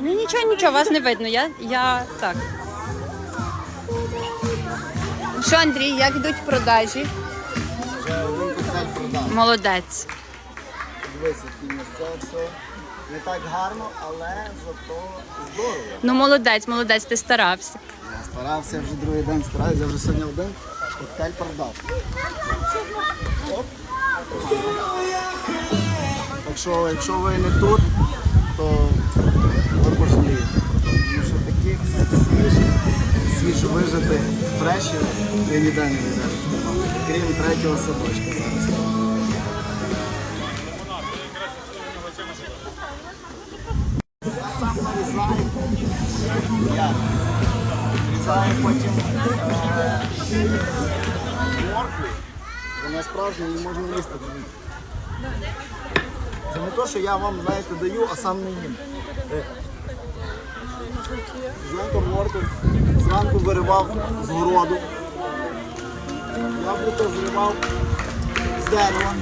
Ні, нічого, нічого, вас не видно. Я, я так. Що, Андрій, як йдуть продажі? Вже один коктейль продав. Молодець. Дивись, місце все. Не так гарно, але зато здорово. Ну, молодець, молодець, ти старався. Я старався вже другий день стараюся, я вже сьогодні один коктейль продав. Оп. Так що, якщо ви не тут, то свіжо вижитих фрешів ніде не знайдете. Крім третього садочка зараз. Сам нарізаю. Я Різаю потім е, моркву. Вона справжня, її можна їсти. Це не те, що я вам, знаєте, даю, а сам не їм. Зранку моркву, зранку виривав з городу. Яблуко зривав з дерева.